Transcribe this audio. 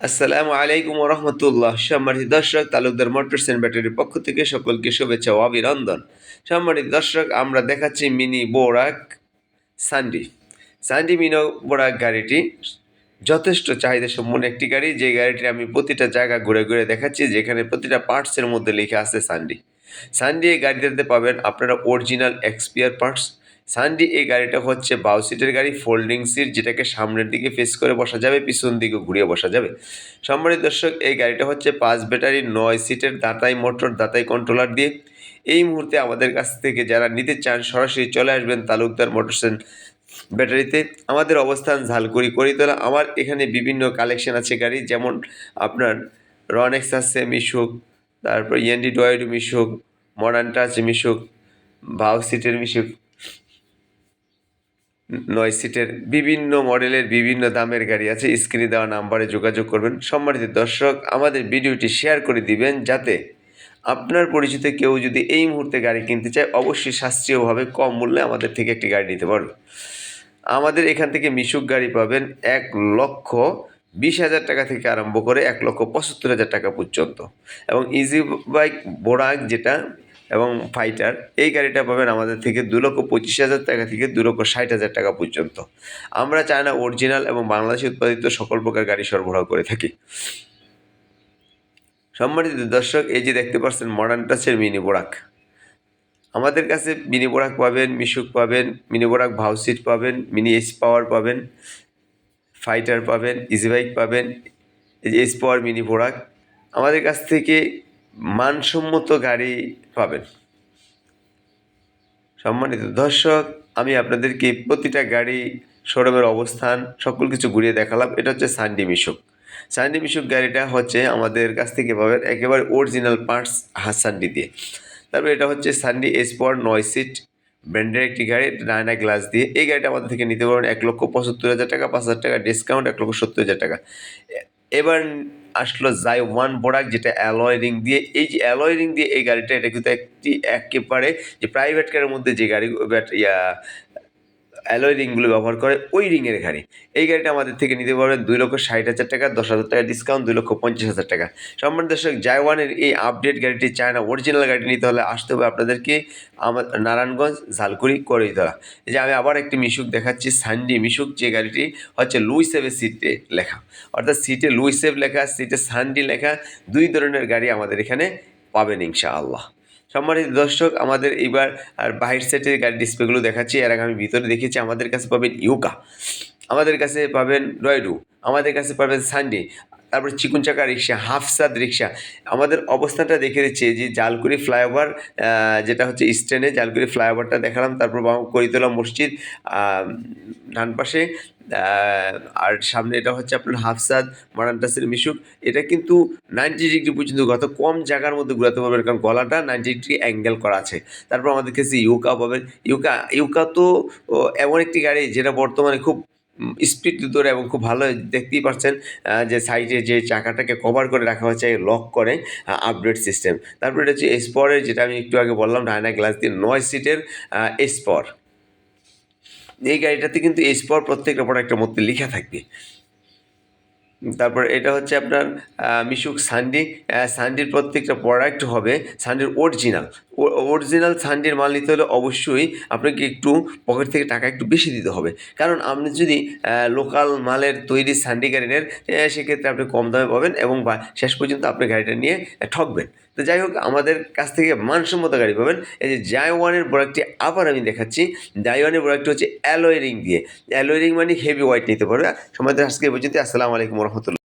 আসসালামু আলাইকুম রহমতুল্লাহ সম্মানিত দর্শক, তালুকদার মোটরস অ্যান্ড ব্যাটারির পক্ষ থেকে সকলকে শুভেচ্ছা ও অভিনন্দন। সম্মানিত দর্শক, আমরা দেখাচ্ছি মিনি বোরাক সান্ডি। সান্ডি মিনো বোরাক গাড়িটি যথেষ্ট চাহিদা সম্পন্ন একটি গাড়ি। যে গাড়িটি আমি প্রতিটা জায়গা ঘুরে ঘুরে দেখাচ্ছি, যেখানে প্রতিটা পার্টসের মধ্যে লেখা আছে সান্ডি। সান্ডি এই গাড়িটাতে পাবেন আপনারা অরিজিনাল এক্সপিয়ার পার্টস সান্ডি, এই গাড়িটা হচ্ছে বাউ সিটের গাড়ি, ফোল্ডিং সিট, যেটাকে সামনের দিকে ফেস করে বসা যাবে, পিছন দিকে ঘুরিয়ে বসা যাবে। সম্মানিত দর্শক, এই গাড়িটা হচ্ছে পাঁচ ব্যাটারি, নয় সিটের দাতাই মোটর, দাতাই কন্ট্রোলার দিয়ে। এই মুহূর্তে আমাদের কাছ থেকে যারা নিতে চান, সরাসরি চলে আসবেন তালুকদার মোটরস অ্যান্ড ব্যাটারিতে। আমাদের অবস্থান ঝালকুড়ি, করিতলা। আমার এখানে বিভিন্ন কালেকশন আছে গাড়ি, যেমন আপনার রনেক্স আছে মিশুক তারপর ইএনডি ডয়েড মিশুক মডার্ন টাচ মিশুক বাউ সিটের মিশুক নয় সিটের বিভিন্ন মডেলের বিভিন্ন দামের গাড়ি আছে। স্ক্রিনে দেওয়া নাম্বারে যোগাযোগ করবেন। সম্মানিত দর্শক, আমাদের ভিডিওটি শেয়ার করে দিবেন যাতে আপনার পরিচিত কেউ যদি এই মুহূর্তে গাড়ি কিনতে চায়, অবশ্যই শাস্ত্রীয়ভাবে কম মূল্যে আমাদের থেকে একটি গাড়ি নিতে পারবে। আমাদের এখান থেকে মিশুক গাড়ি পাবেন এক লক্ষ বিশ হাজার টাকা থেকে আরম্ভ করে এক লক্ষ পঁচাত্তর হাজার টাকা পর্যন্ত। এবং ইজি বাইক বোরাক যেটা এবং ফাইটার এই গাড়িটা পাবেন আমাদের থেকে দু লক্ষ পঁচিশ হাজার টাকা থেকে দু লক্ষ ষাট হাজার টাকা পর্যন্ত। আমরা চায়না অরিজিনাল এবং বাংলাদেশে উৎপাদিত সকল প্রকার গাড়ি সরবরাহ করে থাকি। সম্মানিত দর্শক, এই যে দেখতে পাচ্ছেন মডার্ন টাচের মিনি বোরাক আমাদের কাছে মিনি বোরাক পাবেন মিশুক পাবেন মিনি বোরাক ভাউসিট পাবেন মিনি এস পাওয়ার পাবেন ফাইটার পাবেন ইজি বাইক পাবেন এস পাওয়ার মিনি বোরাক আমাদের কাছ থেকে মানসম্মত গাড়ি পাবেন। সম্মানিত দর্শক, আমি আপনাদেরকে প্রতিটা গাড়ি শোরুমের অবস্থান, সকল কিছু ঘুরিয়ে দেখালাম। এটা হচ্ছে সানডি মিশুক সানডি মিশুক গাড়িটা হচ্ছে আমাদের কাছ থেকে পাবেন একেবারে অরিজিনাল পার্টস হাসান্ডি দিয়ে। তারপর এটা হচ্ছে সানডি এসপর নয় সিট ব্র্যান্ডের একটি গাড়ি ডায়না গ্লাস দিয়ে। এই গাড়িটা আমাদের থেকে নিতে পারবেন এক লক্ষ পঁচাত্তর হাজার টাকা, পাঁচ হাজার টাকা ডিসকাউন্ট এক লক্ষ সত্তর হাজার টাকা। এবার আসলো জাই ওয়ান বোরাক যেটা অ্যালয় রিং দিয়ে, এই যে অ্যালয় রিং দিয়ে এই গাড়িটা, এটা কিন্তু একটি একেবারে যে প্রাইভেট কারের মধ্যে যে গাড়ি ইয়া অ্যালয় রিংগুলো ব্যবহার করে ওই রিংয়ের গাড়ি এই গাড়িটা আমাদের থেকে নিতে পারবেন দুই লক্ষ ষাট হাজার টাকা, দশ হাজার টাকা ডিসকাউন্ট দুই লক্ষ পঞ্চাশ হাজার টাকা। সম্মান দর্শক জায়ওয়ানের এই আপডেট গাড়িটি চায় না অরিজিনাল গাড়ি নিতে হলে আসতে হবে আপনাদেরকে আমার নারায়ণগঞ্জ, ঝালকুড়ি করিতলা এই যে আমি আবার একটি মিশুক দেখাচ্ছি সানডি মিশুক, যে গাড়িটি হচ্ছে লুই সেভের সিটে লেখা। অর্থাৎ সিটে লুই সেভ লেখা সিটে সানডি লেখা, দুই ধরনের গাড়ি আমাদের এখানে পাবেন ইনশাআল্লাহ। সম্মানিত দর্শক, আমাদের এইবার আর বাহির সেটের গাড়ি ডিসপ্লেগুলো দেখাচ্ছি। এর আগে আমি ভিতরে দেখেছি আমাদের কাছে পাবেন ইউকা, আমাদের কাছে পাবেন রয়ডু, আমাদের কাছে পাবেন সানডে তারপর চিকুন চাকা রিক্সা হাফসাদ রিক্সা। আমাদের অবস্থানটা দেখে দিচ্ছে যে জালকুড়ি ফ্লাইওভার যেটা হচ্ছে স্ট্যান্ডে জালকুড়ি ফ্লাইওভারটা দেখালাম তারপর করিতলা মসজিদ আহ, ডান পাশে আর সামনে এটা হচ্ছে আপনার হাফসাদ মারান্টাসের মিশুক। এটা কিন্তু নাইনটি ডিগ্রি পর্যন্ত কত কম জায়গার মধ্যে ঘুরাতে পারবেন কারণ গলাটা নাইনটি ডিগ্রি অ্যাঙ্গেল করা আছে। তারপর আমাদের কাছে ইউকা পাবেন। ইউকা ইউকা তো এমন একটি গাড়ি যেটা বর্তমানে খুব স্পিড দৌড়ে এবং খুব ভালো দেখতেই পাচ্ছেন যে সাইডে যে চাকাটাকে কভার করে রাখা হয়েছে লক করে আপডেট সিস্টেম তারপরে এটা হচ্ছে এসপরের যেটা আমি একটু আগে বললাম ডায়না গ্লাস দিয়ে নয় সিটের এসপর এই গাড়িটাতে কিন্তু এসপর প্রত্যেকটা প্রোডাক্টের মধ্যে লেখা থাকবে। তারপর এটা হচ্ছে আপনার মিশুক সানডি সানডির প্রত্যেকটা প্রোডাক্ট হবে সানডির অরিজিনাল অরিজিনাল সানডির মাল নিতে হলে অবশ্যই আপনাকে একটু পকেট থেকে টাকা একটু বেশি দিতে হবে। কারণ আপনি যদি লোকাল মালের তৈরি সানডি গাড়ি নেন সেক্ষেত্রে আপনি কম দামে পাবেন এবং বা শেষ পর্যন্ত আপনি গাড়িটা নিয়ে ঠকবেন। তো যাই হোক, আমাদের কাছ থেকে মানসম্মত গাড়ি পাবেন। এই যে জাই ওয়ানের প্রোডাক্টটি আবার আমি দেখাচ্ছি। জাই ওয়ানের প্রোডাক্টটি হচ্ছে অ্যালোয় রিং দিয়ে। অ্যালোয় রিং মানে হেভি ওয়াইট নিতে পারবে। সময় আজকে পর্যন্ত আসসালামু আলাইকুম রহমতুল্লাহ।